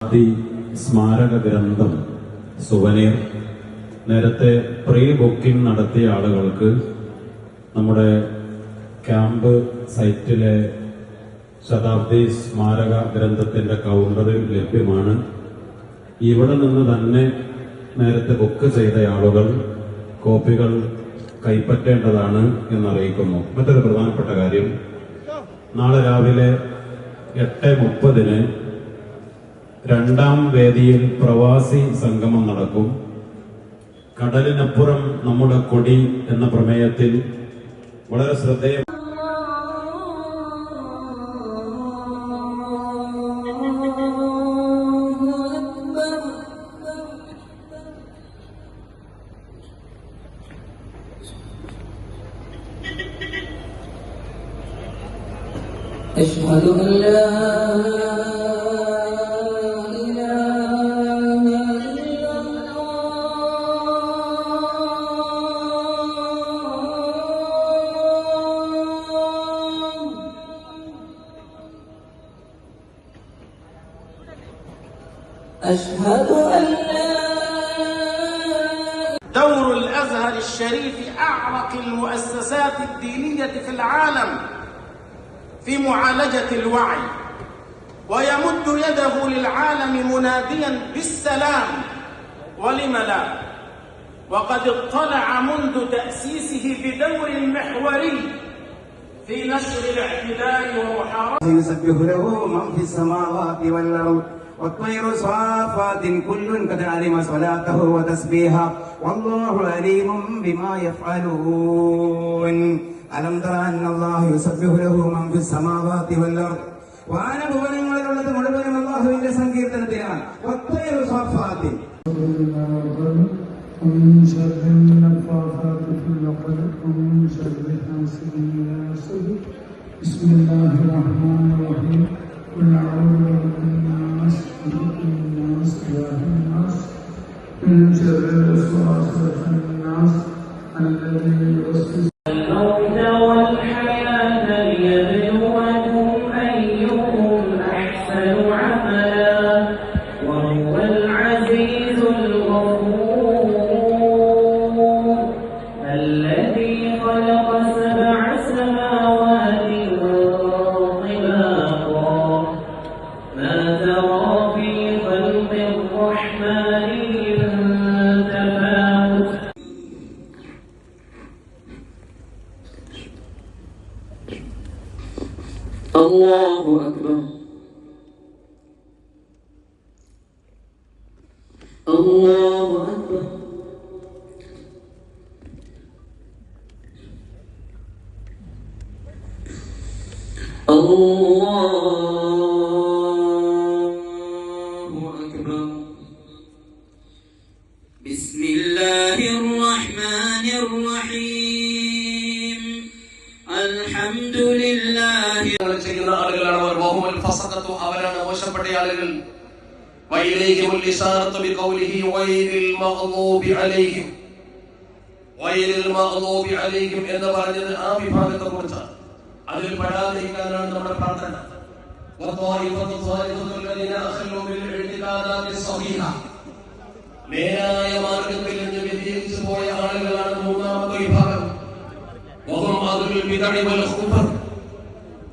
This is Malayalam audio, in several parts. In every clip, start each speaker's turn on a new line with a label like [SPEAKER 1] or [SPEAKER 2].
[SPEAKER 1] ഗാന്ധി സ്മാരക ഗ്രന്ഥം സുവനീർ. നേരത്തെ പ്രീ ബുക്കിംഗ് നടത്തിയ ആളുകൾക്ക് നമ്മുടെ ക്യാമ്പ് സൈറ്റിലെ ശതാബ്ദി സ്മാരക ഗ്രന്ഥത്തിന്റെ കൗണ്ടറിൽ ലഭ്യമാണ്. ഇവിടെ നിന്ന് തന്നെ നേരത്തെ ബുക്ക് ചെയ്ത ആളുകൾ കോപ്പികൾ കൈപ്പറ്റേണ്ടതാണ് എന്നറിയിക്കുന്നു. മറ്റൊരു പ്രധാനപ്പെട്ട കാര്യം നാളെ രാവിലെ എട്ട് മുപ്പതിന് രണ്ടാം വേദിയിൽ പ്രവാസി സംഗമം നടക്കും കടലിനപ്പുറം നമ്മുടെ കൊടി എന്ന പ്രമേയത്തിൽ വളരെ ശ്രദ്ധേയ
[SPEAKER 2] أشهد أن لا أشهد أن لا
[SPEAKER 3] دور الأزهر الشريف أعرق المؤسسات الدينية في العالم في معالجة الوعي ويمد يده للعالم مناديا بالسلام ولم لا. وقد اطلع منذ تأسيسه بدور محوري في نشر الاعتدال ومحاربة.
[SPEAKER 4] يسبح له من في السماوات والأرض. والطير صافات كل قد علم صلاته وتسبيحه والله عليم بما يفعلون ألم تر أن الله يسبح له من في السماوات والأرض വാനഭുവനങ്ങളിലുള്ളത് മുഴുവനും അള്ളാഹുവിന്റെ സങ്കീർത്തനത്തിലാണ് ഒത്തയൊരു സ്വാഫാത്തിൽ
[SPEAKER 5] ومن شر النفاثات في العقد ومن شر حاسد إذا حسد بسم الله الرحمن الرحيم قل أعوذ من شر الوسواس الناس الذي
[SPEAKER 6] الله أكبر. الله أكبر. الله أكبر. بسم الله الرحمن
[SPEAKER 3] ചെയ്യുന്ന ആളുകളാണ് അവർ വഹുവൽ ഫസഖത്തു അവരാണ് മോശപ്പെട്ട ആളുകൾ വൈലേഹിമുൽ ഇശാറത്തു ബിഖൗലിഹി വൈലിൽ മഗ്ദൂബി അലൈഹിം വൈലിൽ മഗ്ദൂബി അലൈഹിം എന്ന് പറഞ്ഞത് ആ വിഭാഗത്തെ കുറിച്ചാണ് അതിൽ പെടാതിരിക്കാനാണ് നമ്മുടെ പ്രാർത്ഥന والطائفة الصالحة الذين أخلوا بالاعتقادات الصحيحة നേരായ മാർഗത്തിൽ നിന്ന് വ്യതിചലിച്ചു പോയ ആളുകളാണ്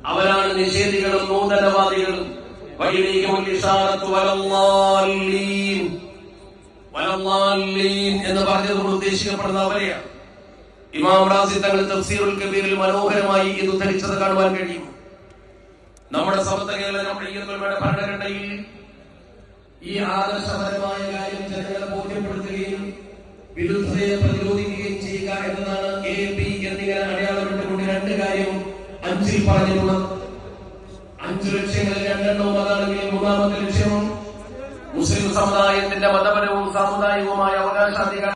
[SPEAKER 3] അവരാണ് നിഷേധികളും നൂതനവാദികളും. എന്ന് പറഞ്ഞതുകൊണ്ട് ഉദ്ദേശിക്കപ്പെടുന്ന അവരെയാണ്. ഇമാം റാസി തങ്ങൾ തഫ്സീറുൽ കബീറിൽ മനോഹരമായി ഇത് ഉദ്ധരിച്ചത് കാണുവാൻ കഴിയും. നമ്മുടെ സമസ്തകളെ നമ്മുടെ ഈ ഒരുമയുടെ ഭരണഘടനയിൽ ഈ ആദർശപരമായ കാര്യം പറഞ്ഞിട്ടുള്ളത് അഞ്ചു ലക്ഷ്യങ്ങളിൽ രണ്ടെണ്ണവും അതാണെങ്കിൽ മൂന്നാമത്തെ ലക്ഷ്യവും മുസ്ലിം സമുദായത്തിന്റെ മതപരവും സാമുദായികവുമായ അവകാശാധികാരം